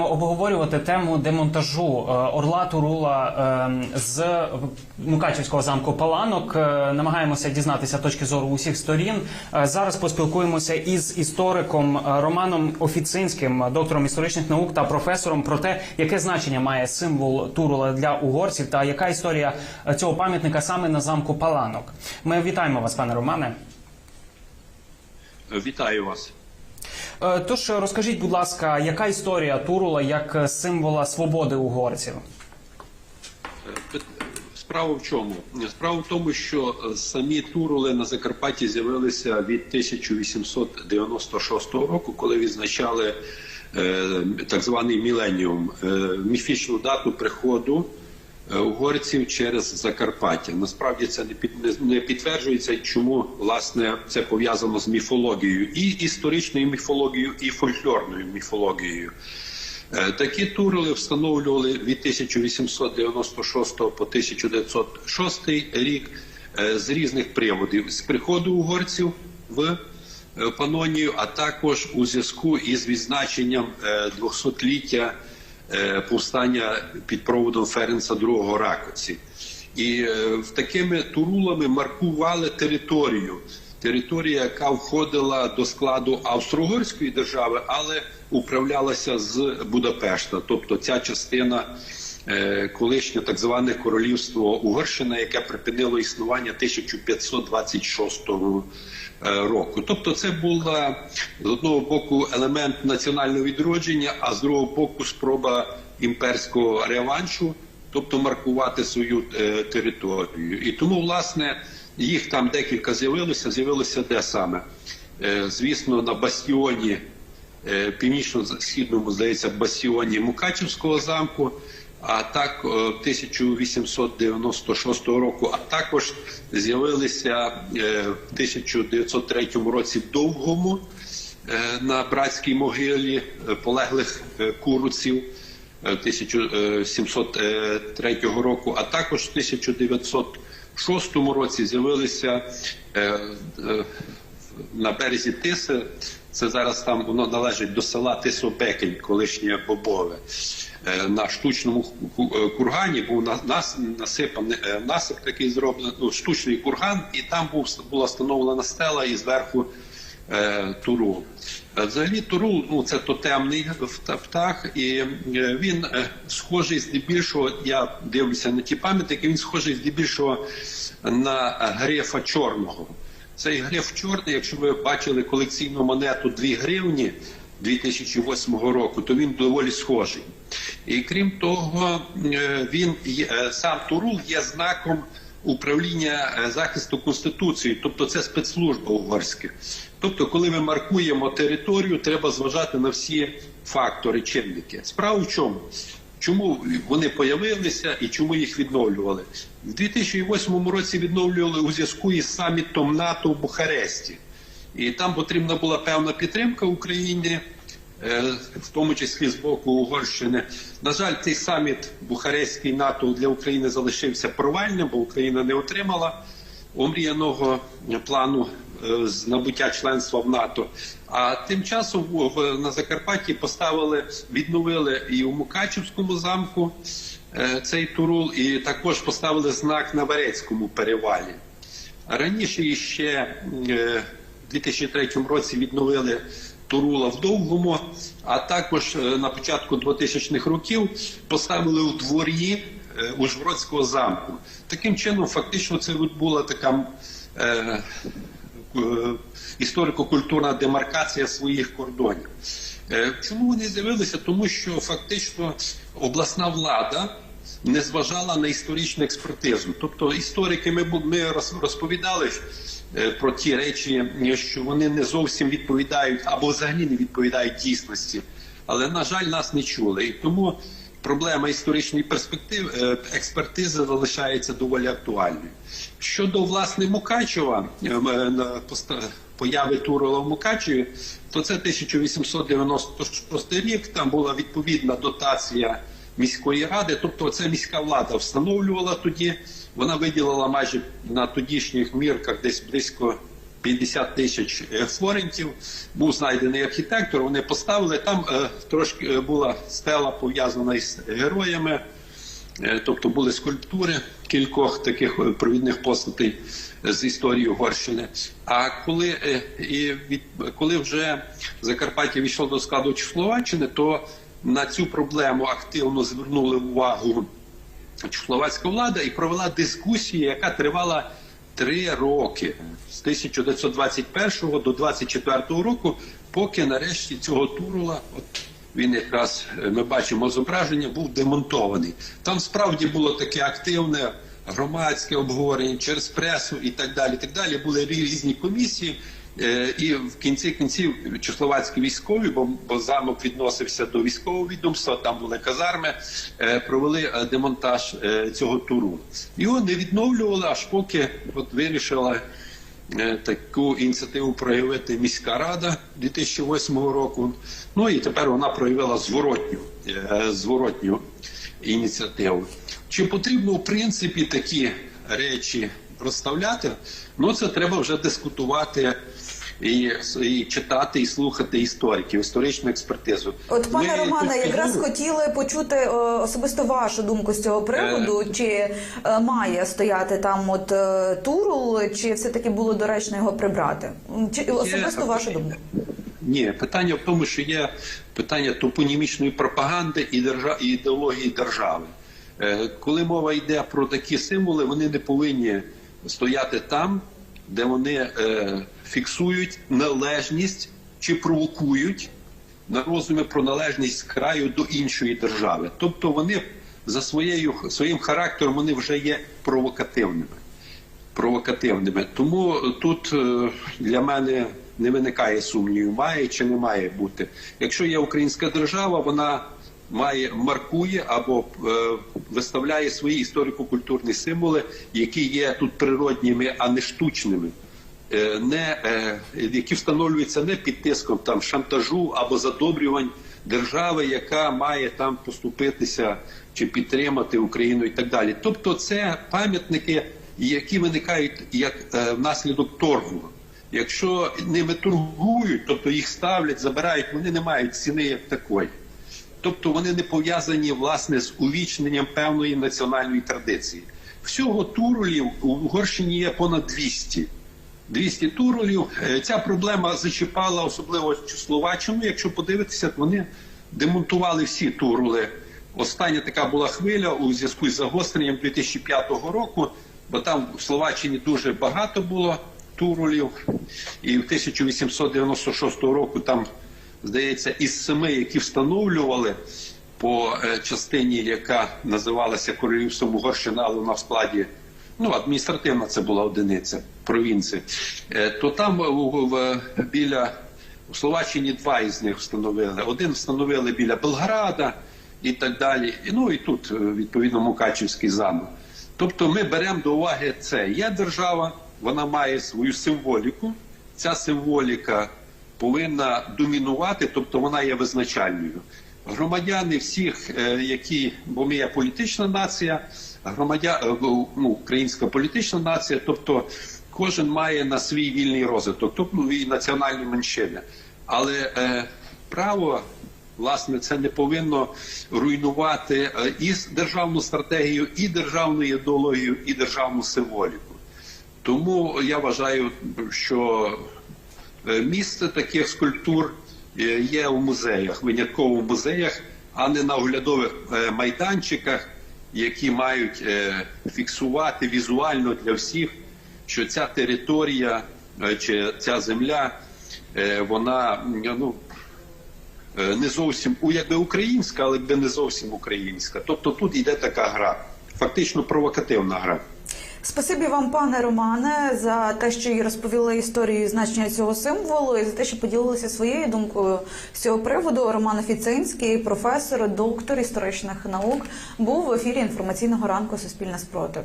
продовжуємо обговорювати тему демонтажу е, орла Турула е, з Мукачівського замку Паланок. Е, Намагаємося дізнатися точки зору усіх сторін. Е, Зараз поспілкуємося із істориком Романом Офіцинським, доктором історичних наук та професором про те, яке значення має символ Турула для угорців та яка історія цього пам'ятника саме на замку Паланок. Ми вітаємо вас, пане Романе. Вітаю вас. Е, Тож розкажіть, будь ласка, яка історія Турула як е, символа свободи угорців? Е, Справа в чому? Справа в тому, що е, самі турули на Закарпатті з'явилися від 1896 року, коли відзначали е, так званий міленіум, е, міфічну дату приходу е, угорців через Закарпаття. Насправді це не під підтверджується, чому власне це пов'язано з міфологією, і історичною міфологією, і фольклорною міфологією. Е, Такі турули встановлювали від 1896 по 1906 рік е, з різних приводів з приходу угорців в е, Панонію, а також у зв'язку із відзначенням е, 200-ліття е, повстання під проводом Ференса II Ракоці. І е, такими турулами маркували територію. Територія, яка входила до складу Австро-Угорської держави, але управлялася з Будапешта. Тобто ця частина е, колишнє так зване королівство Угорщина, яке припинило існування 1526 е, року. Тобто, це була з одного боку елемент національного відродження, а з другого боку спроба імперського реваншу тобто маркувати свою е, територію. І тому, власне, їх там декілька з'явилося. З'явилося де саме? Е, звісно, на бастіоні е, північно-східному, здається, бастіоні Мукачівського замку. А так е, 1896 року, а також з'явилися е, в 1903 році в Довгому е, на братській могилі е, полеглих е, куруців. 1703 року, а також в 1906 році з'явилися е, е, на березі Тиси. Це зараз там воно належить до села Тисопекень, колишнє Бобове. Е, На штучному е, кургані був на- нас насипаний е, насип такий зроблений, ну, штучний курган, і там був була встановлена стела і зверху е, Турул. Е, Взагалі Турул ну, це тотемний птах, і він схожий здебільшого, я дивлюся на ті пам'ятники, він схожий здебільшого на грифа чорного. Цей гриф чорний, якщо ви бачили колекційну монету 2 гривні 2008 року, то він доволі схожий. І крім того, е, він е, сам Турул є знаком управління е, захисту конституції, тобто це спецслужба угорська. Тобто, коли ми маркуємо територію, треба зважати на всі фактори, чинники. Справа в чому? Чому вони появилися і чому їх відновлювали? В 2008 році відновлювали у зв'язку із самітом НАТО в Бухаресті. І там потрібна була певна підтримка Україні, е, в тому числі з боку Угорщини. На жаль, цей саміт Бухарестський НАТО для України залишився провальним, бо Україна не отримала омріяного плану е, з набуття членства в НАТО. А тим часом на Закарпатті поставили, відновили і у Мукачівському замку е, цей турул, і також поставили знак на Верецькому перевалі. Раніше іще е, в 2003 році відновили Турула в Довгому, а також на початку 2000-х років поставили у дворі Ужгородського замку. Таким чином, фактично, це була така е, е, історико-культурна демаркація своїх кордонів. Е, Чому вони з'явилися? Тому що фактично обласна влада не зважала на історичну експертизу. Тобто історики ми, ми розповідали е, про ті речі, е, що вони не зовсім відповідають або взагалі не відповідають дійсності. Але, на жаль, нас не чули. І тому проблема історичної перспективи е, експертизи залишається доволі актуальною. Щодо власне Мукачева, е, е, появи Турола в Мукачеві, то це 1896 рік. Там була відповідна дотація міської ради, тобто це міська влада встановлювала тоді. Вона виділила майже на тодішніх мірках десь близько 50 тисяч е, флорентів. Був знайдений архітектор. Вони поставили там е, трошки е, була стела пов'язана із героями. Тобто були скульптури кількох таких провідних постатей з історії Угорщини. А коли, і коли вже Закарпаття війшло до складу Чехословаччини, то на цю проблему активно звернули увагу чехословацька влада і провела дискусію, яка тривала три роки з 1921 до 24 року, поки нарешті цього Турула, от він якраз е, ми бачимо зображення, був демонтований. Там справді було таке активне громадське обговорення через пресу і так далі. Так далі були різні комісії. Е, І в кінці кінців чехословацькі військові, бо, бо замок відносився до військового відомства, там були казарми, е, провели е, демонтаж цього туру. Його не відновлювали, аж поки от вирішила таку ініціативу проявити міська рада 2008 року. Ну і тепер вона проявила зворотню, зворотню ініціативу. Чи потрібно в принципі такі речі розставляти? Ну це треба вже дискутувати. І, і читати і слухати істориків, історичну експертизу. От пане Ми Романе, якраз фігуру- хотіли почути е, особисто вашу думку з цього приводу. Чи е, має стояти там от е, турул, чи все таки було доречно його прибрати? Чи особисто вашу думку? Ні, питання в тому, що є питання топонімічної пропаганди і держа... і ідеології держави. Е, Коли мова йде про такі символи, вони не повинні стояти там, де вони е, фіксують належність чи провокують на розумі про належність краю до іншої держави. Тобто вони за своєю своїм характером вони вже є провокативними провокативними. Тому тут е, для мене не виникає сумнівів, має чи не має бути. Якщо є українська держава, вона має маркує або е, виставляє свої історико-культурні символи, які є тут природніми, а не штучними. Е, Не, е, які встановлюються не під тиском там шантажу або задобрювань держави, яка має там поступитися чи підтримати Україну і так далі. Тобто, це пам'ятники, які виникають як е, внаслідок торгу. Якщо ними торгують, тобто їх ставлять, забирають, вони не мають ціни як такої. Тобто вони не пов'язані власне з увічненням певної національної традиції. Всього турулів у Угорщині є понад 200. 200 турулів. Е, Ця проблема зачіпала особливо Словаччину. Якщо подивитися, вони демонтували всі турули. Остання така була хвиля у зв'язку з загостренням 2005 року, бо там в Словаччині дуже багато було турулів. І в 1896 року там, здається, із семи, які встановлювали по е, частині, яка називалася Королівством Угорщина, але в складі ну, адміністративна це була одиниця провінції, Е, то там у- в- біля у Словаччині два із них встановили. Один встановили біля Белграда і так далі. І, ну і тут, е, відповідно, Мукачівський замок. Тобто ми беремо до уваги це. Є держава, вона має свою символіку. Ця символіка повинна домінувати, тобто вона є визначальною. Громадяни всіх, е, які, бо ми є політична нація, громадя, е, ну, українська політична нація, тобто кожен має на свій вільний розвиток, тобто ну, і національні меншини. Але е, право, власне, це не повинно руйнувати е, і державну стратегію, і державну ідеологію, і державну символіку. Тому я вважаю, що місце таких скульптур е, є у музеях, винятково в музеях, а не на оглядових е, майданчиках, які мають е, фіксувати візуально для всіх, що ця територія е, чи ця земля, е, вона ну, е, не зовсім якби українська, але якби не зовсім українська. Тобто тут йде така гра, фактично провокативна гра. Спасибі вам, пане Романе, за те, що і розповіли історію значення цього символу, і за те, що поділилися своєю думкою з цього приводу. Роман Офіцинський, професор, доктор історичних наук, був в ефірі інформаційного ранку Суспільне спротив.